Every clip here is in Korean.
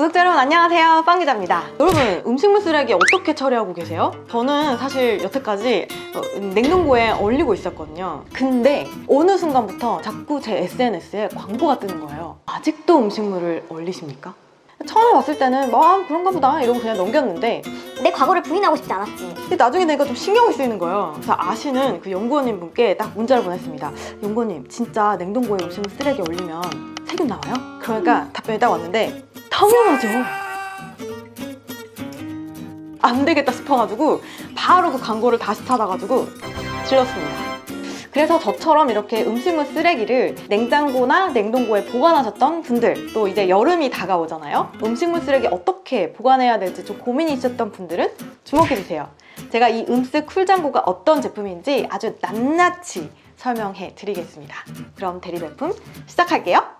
구독자 여러분 안녕하세요 빵 기자입니다 여러분 음식물 쓰레기 어떻게 처리하고 계세요? 저는 사실 여태까지 어, 냉동고에 얼리고 있었거든요 근데 어느 순간부터 자꾸 제 SNS에 광고가 뜨는 거예요 아직도 음식물을 얼리십니까? 처음에 봤을 때는 뭐 아, 그런가 보다 이러고 그냥 넘겼는데 내 과거를 부인하고 싶지 않았지. 근데 나중에 내가 좀 신경이 쓰이는 거예요. 그래서 아시는 그 연구원님 분께 딱 문자를 보냈습니다. 연구원님, 진짜 냉동고에 음식물 쓰레기 올리면 세균 나와요? 그러니까 답변이 딱 왔는데 당연하죠. 안 되겠다 싶어가지고 바로 그 광고를 다시 찾아가지고 질렀습니다. 그래서 저처럼 이렇게 음식물 쓰레기를 냉장고나 냉동고에 보관하셨던 분들 또 이제 여름이 다가오잖아요 음식물 쓰레기 어떻게 보관해야 될지 좀 고민이 있었던 분들은 주목해주세요 제가 이 음스 쿨장고가 어떤 제품인지 아주 낱낱이 설명해 드리겠습니다 그럼 대리제품 시작할게요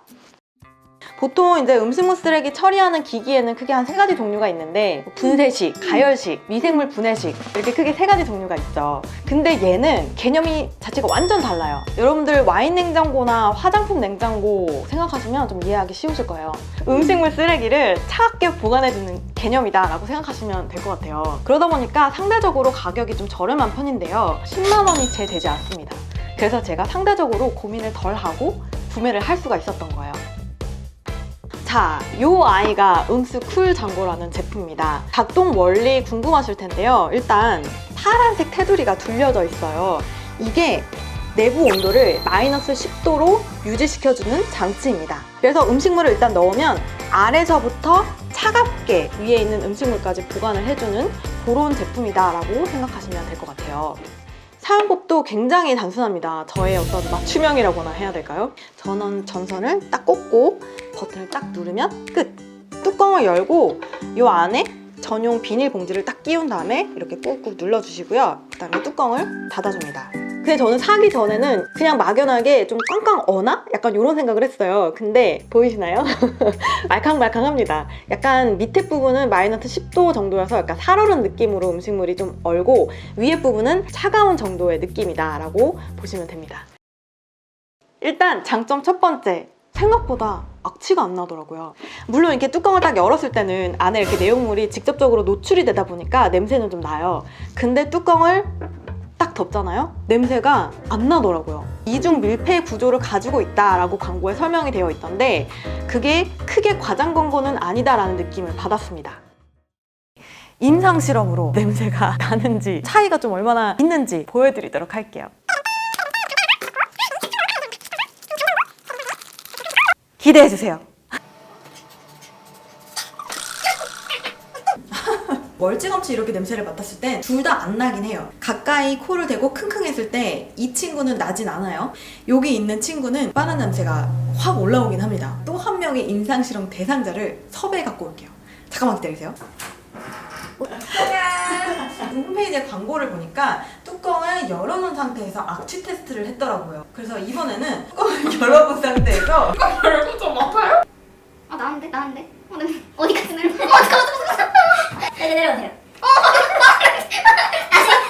보통 이제 음식물 쓰레기 처리하는 기기에는 크게 한 세 가지 종류가 있는데 분쇄식, 가열식, 미생물 분해식 이렇게 크게 세 가지 종류가 있죠. 근데 얘는 개념이 자체가 완전 달라요. 여러분들 와인 냉장고나 화장품 냉장고 생각하시면 좀 이해하기 쉬우실 거예요. 음식물 쓰레기를 차갑게 보관해주는 개념이다 라고 생각하시면 될 것 같아요. 그러다 보니까 상대적으로 가격이 좀 저렴한 편인데요. 10만 원이 채 되지 않습니다. 그래서 제가 상대적으로 고민을 덜 하고 구매를 할 수가 있었던 거예요. 자, 요 아이가 음스 쿨 장고라는 제품입니다. 작동 원리 궁금하실 텐데요. 일단 파란색 테두리가 둘려져 있어요. 이게 내부 온도를 마이너스 10도로 유지시켜주는 장치입니다. 그래서 음식물을 일단 넣으면 아래서부터 차갑게 위에 있는 음식물까지 보관을 해주는 그런 제품이다라고 생각하시면 될 것 같아요. 사용법도 굉장히 단순합니다. 저의 어떤 맞춤형이라고나 해야 될까요? 전원 전선을 딱 꽂고 버튼을 딱 누르면 끝! 뚜껑을 열고 이 안에 전용 비닐봉지를 딱 끼운 다음에 이렇게 꾹꾹 눌러주시고요. 그 다음에 뚜껑을 닫아줍니다. 근데 저는 사기 전에는 그냥 막연하게 좀 꽝꽝 어나? 약간 이런 생각을 했어요. 근데 보이시나요? 말캉말캉합니다. 약간 밑에 부분은 마이너스 10도 정도여서 약간 살얼은 느낌으로 음식물이 좀 얼고 위에 부분은 차가운 정도의 느낌이다 라고 보시면 됩니다. 일단 장점 첫 번째. 생각보다 악취가 안 나더라고요. 물론 이렇게 뚜껑을 딱 열었을 때는 안에 이렇게 내용물이 직접적으로 노출이 되다 보니까 냄새는 좀 나요. 근데 뚜껑을 딱 덮잖아요? 냄새가 안 나더라고요. 이중 밀폐 구조를 가지고 있다라고 광고에 설명이 되어 있던데 그게 크게 과장 광고는 아니다라는 느낌을 받았습니다. 임상 실험으로 냄새가 나는지 차이가 좀 얼마나 있는지 보여드리도록 할게요. 기대해 주세요. 멀찌감치 이렇게 냄새를 맡았을 때 둘 다 안 나긴 해요. 가까이 코를 대고 킁킁했을 때 이 친구는 나진 않아요. 여기 있는 친구는 빠른 냄새가 확 올라오긴 합니다. 또 한 명의 임상실험 대상자를 섭외해 갖고 올게요. 잠깐만 기다리세요. 홈페이지에 광고를 보니까 뚜껑을 열어놓은 상태에서 악취 테스트를 했더라고요. 그래서 이번에는 뚜껑을 열어본 상태에서 열고 좀 아파요? 아 나는데 나는데. 어, 네. 어디까지 내려? 어 잠깐만 네, 내려오세요.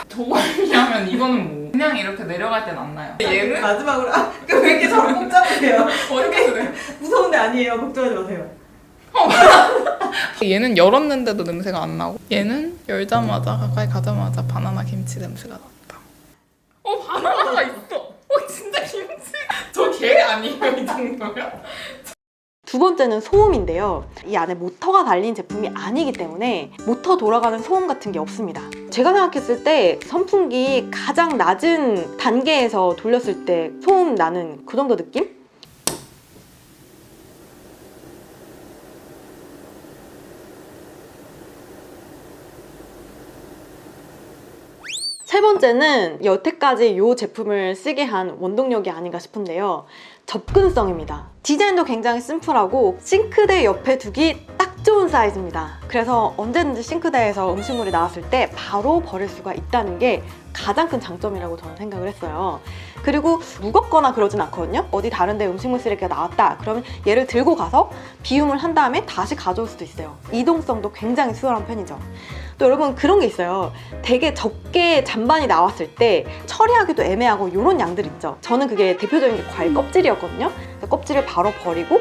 정말이라면 이거는 뭐 그냥 이렇게 내려갈 땐 안 나요. 얘는 마지막으로 아, 왜 이렇게 저를 꼭 잡으세요? 어디까지 내려? 무서운데 아니에요. 걱정하지 마세요. 얘는 열었는데도 냄새가 안 나고 얘는 열자마자 가까이 가자마자 바나나 김치 냄새가 났다. 어 바나나가 있어. 어 진짜 김치. 저 개 아니에요 이 정도면? 두 번째는 소음인데요. 이 안에 모터가 달린 제품이 아니기 때문에 모터 돌아가는 소음 같은 게 없습니다. 제가 생각했을 때 선풍기 가장 낮은 단계에서 돌렸을 때 소음 나는 그 정도 느낌? 세 번째는 여태까지 이 제품을 쓰게 한 원동력이 아닌가 싶은데요. 접근성입니다. 디자인도 굉장히 심플하고 싱크대 옆에 두기 딱 좋은 사이즈입니다. 그래서 언제든지 싱크대에서 음식물이 나왔을 때 바로 버릴 수가 있다는 게 가장 큰 장점이라고 저는 생각을 했어요. 그리고 무겁거나 그러진 않거든요. 어디 다른데 음식물 쓰레기가 나왔다. 그러면 얘를 들고 가서 비움을 한 다음에 다시 가져올 수도 있어요. 이동성도 굉장히 수월한 편이죠. 또 여러분 그런 게 있어요. 되게 적게 잔반이 나왔을 때 처리하기도 애매하고 이런 양들 있죠. 저는 그게 대표적인 게 과일 껍질이었거든요. 껍질을 바로 버리고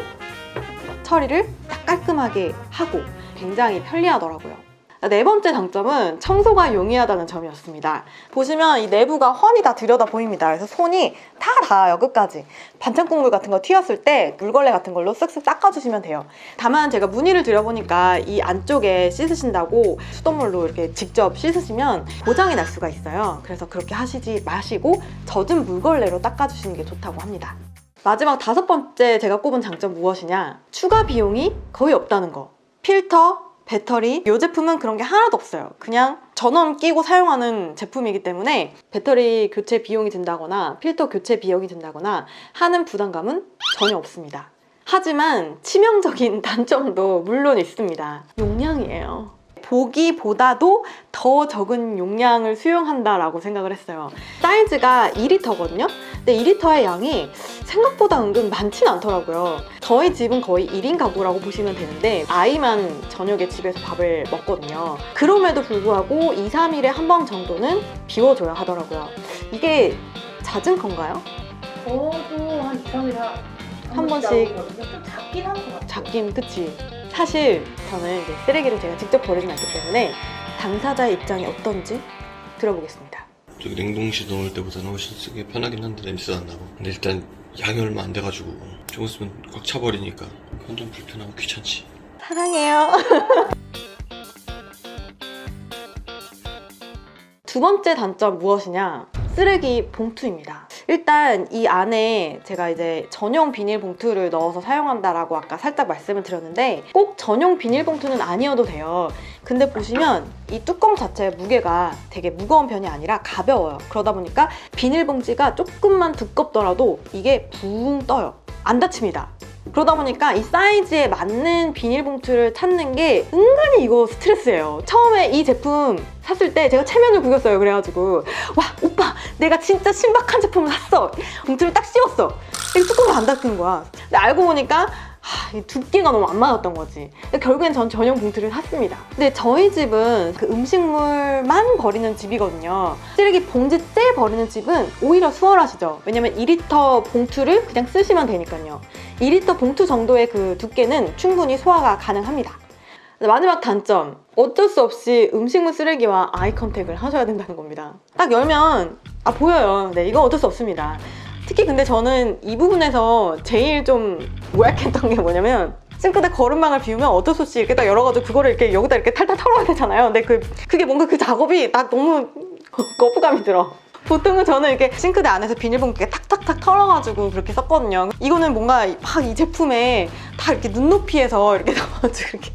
처리를 딱 깔끔하게 하고 굉장히 편리하더라고요. 네 번째 장점은 청소가 용이하다는 점이었습니다. 보시면 이 내부가 훤히 다 들여다 보입니다. 그래서 손이 다 닿아요, 끝까지. 반찬 국물 같은 거 튀었을 때 물걸레 같은 걸로 쓱쓱 닦아주시면 돼요. 다만 제가 문의를 드려보니까 이 안쪽에 씻으신다고 수돗물로 이렇게 직접 씻으시면 고장이 날 수가 있어요. 그래서 그렇게 하시지 마시고 젖은 물걸레로 닦아주시는 게 좋다고 합니다. 마지막 다섯 번째 제가 꼽은 장점 무엇이냐? 추가 비용이 거의 없다는 거. 필터, 배터리, 이 제품은 그런 게 하나도 없어요. 그냥 전원 끼고 사용하는 제품이기 때문에 배터리 교체 비용이 든다거나 필터 교체 비용이 든다거나 하는 부담감은 전혀 없습니다. 하지만 치명적인 단점도 물론 있습니다. 용량이에요. 보기보다도 더 적은 용량을 수용한다라고 생각을 했어요. 사이즈가 2리터거든요? 근데 2리터의 양이 생각보다 은근 많진 않더라고요. 저희 집은 거의 1인 가구라고 보시면 되는데 아이만 저녁에 집에서 밥을 먹거든요. 그럼에도 불구하고 2, 3일에 한 번 정도는 비워줘야 하더라고요. 이게 잦은 건가요? 저도 한 2, 3일에 한 번씩. 좀 작긴 한 것 같아요. 작긴 그치. 사실 저는 이제 쓰레기를 제가 직접 버리진 않기 때문에 당사자의 입장이 어떤지 들어보겠습니다. 저기 냉동실 넣을 때보다는 훨씬 쓰기 편하긴 한데 냄새도 안 나고 근데 일단 양이 얼마 안 돼가지고 조금 있으면 꽉 차버리니까 그건 좀 불편하고 귀찮지 사랑해요. 두 번째 단점 무엇이냐? 쓰레기 봉투입니다. 일단 이 안에 제가 이제 전용 비닐봉투를 넣어서 사용한다라고 아까 살짝 말씀을 드렸는데 꼭 전용 비닐봉투는 아니어도 돼요. 근데 보시면 이 뚜껑 자체의 무게가 되게 무거운 편이 아니라 가벼워요. 그러다 보니까 비닐봉지가 조금만 두껍더라도 이게 붕 떠요. 안 다칩니다. 그러다 보니까 이 사이즈에 맞는 비닐봉투를 찾는 게 은근히 이거 스트레스예요. 처음에 이 제품 샀을 때 제가 체면을 구겼어요. 그래가지고 와 오빠 내가 진짜 신박한 제품을 샀어. 봉투를 딱 씌웠어. 이 뚜껑이 안 닫히는 거야. 근데 알고 보니까 하, 이 두께가 너무 안 맞았던 거지. 결국엔 전 전용 봉투를 샀습니다. 근데 저희 집은 그 음식물만 버리는 집이거든요. 쓰레기 봉지째 버리는 집은 오히려 수월하시죠. 왜냐면 2리터 봉투를 그냥 쓰시면 되니까요. 2리터 봉투 정도의 그 두께는 충분히 소화가 가능합니다. 마지막 단점. 어쩔 수 없이 음식물 쓰레기와 아이 컨택을 하셔야 된다는 겁니다. 딱 열면, 아, 보여요. 네, 이건 어쩔 수 없습니다. 특히 근데 저는 이 부분에서 제일 좀 모약했던 게 뭐냐면, 싱크대 거름망을 비우면 어쩔 수 없이 이렇게 딱 열어가지고 그거를 이렇게 여기다 이렇게 탈탈 털어야 되잖아요. 근데 그, 그게 뭔가 그 작업이 나 너무 거부감이 들어. 보통은 저는 이렇게 싱크대 안에서 비닐봉투에 탁탁탁 털어가지고 그렇게 썼거든요. 이거는 뭔가 막 이 제품에 다 이렇게 눈높이에서 이렇게 넣어가지고 이렇게.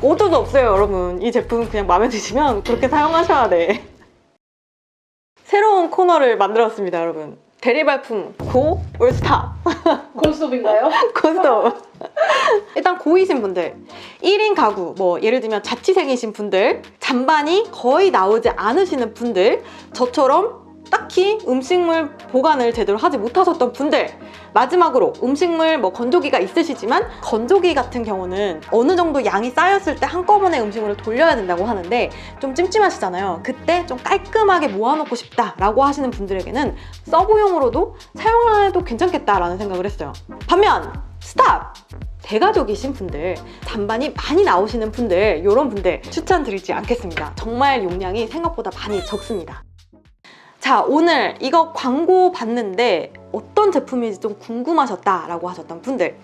어쩔 수 없어요, 여러분. 이 제품 그냥 마음에 드시면 그렇게 사용하셔야 돼. 새로운 코너를 만들었습니다, 여러분. 대리발품. 고 올스타 고스톱인가요? 고스톱. 일단 고이신 분들. 1인 가구. 뭐 예를 들면 자취생이신 분들. 잔반이 거의 나오지 않으시는 분들. 저처럼 딱히 음식물 보관을 제대로 하지 못하셨던 분들 마지막으로 음식물 뭐 건조기가 있으시지만 건조기 같은 경우는 어느 정도 양이 쌓였을 때 한꺼번에 음식물을 돌려야 된다고 하는데 좀 찜찜하시잖아요 그때 좀 깔끔하게 모아놓고 싶다라고 하시는 분들에게는 서브용으로도 사용해도 괜찮겠다라는 생각을 했어요 반면 스탑! 대가족이신 분들, 잔반이 많이 나오시는 분들, 이런 분들 추천드리지 않겠습니다. 정말 용량이 생각보다 많이 적습니다. 자, 오늘 이거 광고 봤는데 어떤 제품인지 좀 궁금하셨다라고 하셨던 분들,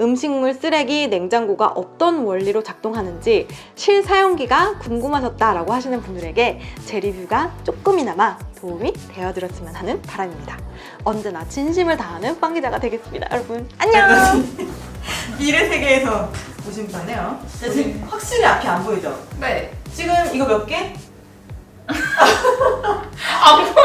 음식물 쓰레기 냉장고가 어떤 원리로 작동하는지 실사용기가 궁금하셨다라고 하시는 분들에게 제 리뷰가 조금이나마 도움이 되어드렸으면 하는 바람입니다. 언제나 진심을 다하는 빵 기자가 되겠습니다, 여러분. 안녕! 미래 세계에서 오신 거네요. 지금 확실히 앞이 안 보이죠? 네. 지금 이거 몇 개? 안